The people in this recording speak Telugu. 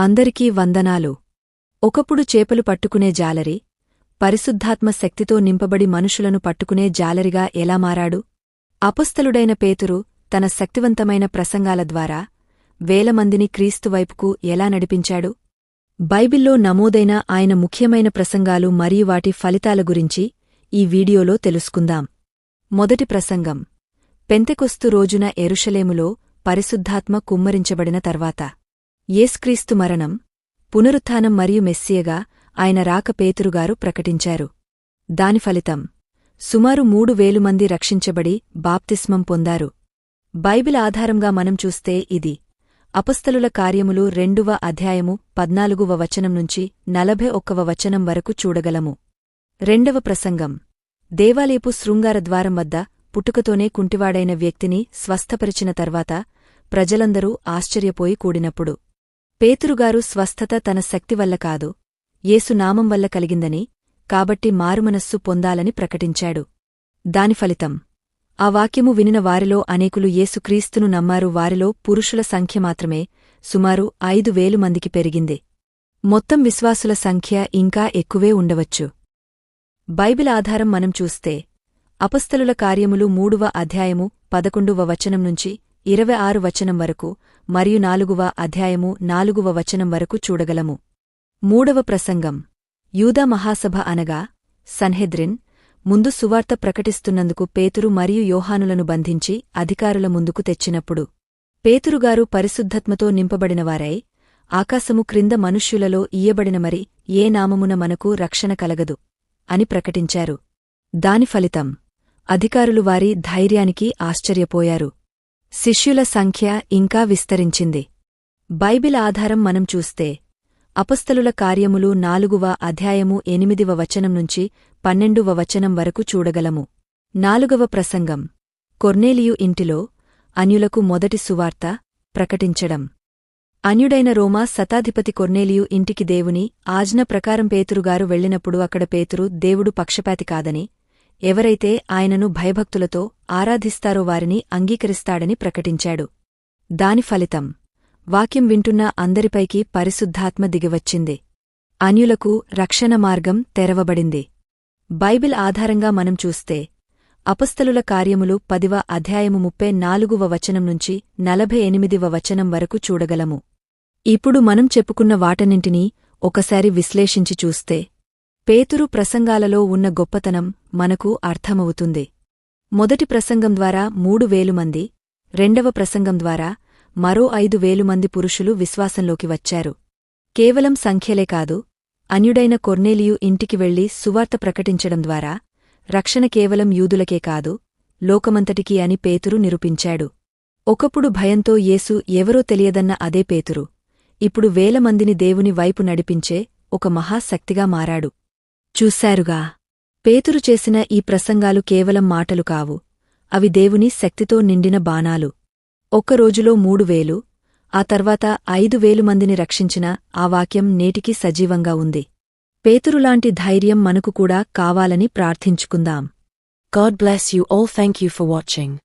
అందరికీ వందనాలు. ఒకప్పుడు చేపలు పట్టుకునే జాలరి పరిశుద్ధాత్మ శక్తితో నింపబడి మనుషులను పట్టుకునే జాలరిగా ఎలా మారాడు? అపస్థలుడైన పేతురు తన శక్తివంతమైన ప్రసంగాల ద్వారా వేలమందిని క్రీస్తువైపుకు ఎలా నడిపించాడు? బైబిల్లో నమోదైన ఆయన ముఖ్యమైన ప్రసంగాలు మరియు వాటి ఫలితాల గురించి ఈ వీడియోలో తెలుసుకుందాం. మొదటి ప్రసంగం పెంతెకొస్తు రోజున ఎరుషలేములో పరిశుద్ధాత్మ కుమ్మరించబడిన తర్వాత. యేస్క్రీస్తు మరణం పునరుత్థానం మరియు మెస్సియగా ఆయన రాక పేతురుగారు ప్రకటించారు. దాని ఫలితం సుమారు మూడు వేలు మంది రక్షించబడి బాప్తిస్మం పొందారు. బైబిల్ ఆధారంగా మనం చూస్తే ఇది అపస్తలుల కార్యములు రెండువ అధ్యాయము పద్నాలుగువ వచనం నుంచి నలభై ఒక్కవ వచనం వరకు చూడగలము. రెండవ ప్రసంగం దేవాలయపు శృంగార ద్వారం వద్ద పుట్టుకతోనే కుంటివాడైన వ్యక్తిని స్వస్థపరిచిన తర్వాత ప్రజలందరూ ఆశ్చర్యపోయి కూడినప్పుడు. పేతురుగారు స్వస్థత తన శక్తి వల్ల కాదు. ఏసునామం వల్ల కలిగిందని కాబట్టి మారుమనస్సు పొందాలని ప్రకటించాడు. దాని ఫలితం. ఆ వాక్యము వినిన వారిలో అనేకులు ఏసుక్రీస్తును నమ్మారు. వారిలో పురుషుల సంఖ్య మాత్రమే సుమారు ఐదు వేలు మందికి పెరిగింది. మొత్తం విశ్వాసుల సంఖ్య ఇంకా ఎక్కువే ఉండవచ్చు. బైబిల్ ఆధారం మనం చూస్తే అపస్తలుల కార్యములు మూడవ అధ్యాయము పదకొండవ వచనం నుంచి ఇరవై ఆరు వచనం వరకు మరియు నాలుగువ అధ్యాయము నాలుగువ వచనం వరకు చూడగలము. మూడవ ప్రసంగం. యూదా మహాసభ అనగా సన్హెద్రిన్ ముందు సువార్త ప్రకటిస్తున్నందుకు పేతురు మరియు యోహానులను బంధించి అధికారుల ముందుకు తెచ్చినప్పుడు పేతురుగారు పరిశుద్ధత్మతో నింపబడినవారై ఆకాశము క్రింద మనుష్యులలో ఇయ్యబడిన మరి ఏ నామమున మనకు రక్షణ కలగదు అని ప్రకటించారు. దాని ఫలితం అధికారులు వారి ధైర్యానికి ఆశ్చర్యపోయారు. శిష్యుల సంఖ్య ఇంకా విస్తరించింది. బైబిల్ ఆధారం మనం చూస్తే అపస్తలుల కార్యములు నాలుగువ అధ్యాయము ఎనిమిదివ వచనం నుంచి పన్నెండువ వచనం వరకు చూడగలము. నాలుగవ ప్రసంగం. కొర్నేలియు ఇంటిలో అన్యులకు మొదటి సువార్త ప్రకటించడం. అన్యుడైన రోమా శతాధిపతి కొర్నేలియు ఇంటికి దేవుని ఆజ్ఞ ప్రకారం పేతురుగారు వెళ్ళినప్పుడు అక్కడ పేతురు దేవుడు పక్షపాతి కాదని ఎవరైతే ఆయనను భయభక్తులతో ఆరాధిస్తారో వారిని అంగీకరిస్తాడని ప్రకటించాడు. దాని ఫలితం వాక్యం వింటున్న అందరిపైకి పరిశుద్ధాత్మ దిగివచ్చింది. అన్యులకు రక్షణ మార్గం తెరవబడింది. బైబిల్ ఆధారంగా మనం చూస్తే అపస్తలుల కార్యములు పదివ అధ్యాయము ముప్పై నాలుగువ వచనం నుంచి నలభై ఎనిమిదివ వచనం వరకు చూడగలము. ఇప్పుడు మనం చెప్పుకున్న వాటన్నింటినీ ఒకసారి విశ్లేషించి చూస్తే పేతురు ప్రసంగాలలో ఉన్న గొప్పతనం మనకు అర్థమవుతుంది. మొదటి ప్రసంగం ద్వారా మూడు వేలు మంది రెండవ ప్రసంగం ద్వారా మరో ఐదు వేలు మంది పురుషులు విశ్వాసంలోకి వచ్చారు. కేవలం సంఖ్యలే కాదు అన్యుడైన కొర్నేలియు ఇంటికి వెళ్ళి సువార్త ప్రకటించడం ద్వారా రక్షణ కేవలం యూదులకే కాదు లోకమంతటికీ అని పేతురు నిరూపించాడు. ఒకప్పుడు భయంతో యేసు ఎవరో తెలియదన్న అదే పేతురు ఇప్పుడు వేలమందిని దేవుని వైపు నడిపించే ఒక మహాశక్తిగా మారాడు. చూశారుగా. పేతురు చేసిన ఈ ప్రసంగాలు కేవలం మాటలు కావు. అవి దేవుని శక్తితో నిండిన బాణాలు. ఒక్క రోజులో మూడు వేలు ఆ తర్వాత ఐదు వేలు మందిని రక్షించిన ఆ వాక్యం నేటికీ సజీవంగా ఉంది. పేతురులాంటి ధైర్యం మనకు కూడా కావాలని ప్రార్థించుకుందాం. God bless you oh thank you for watching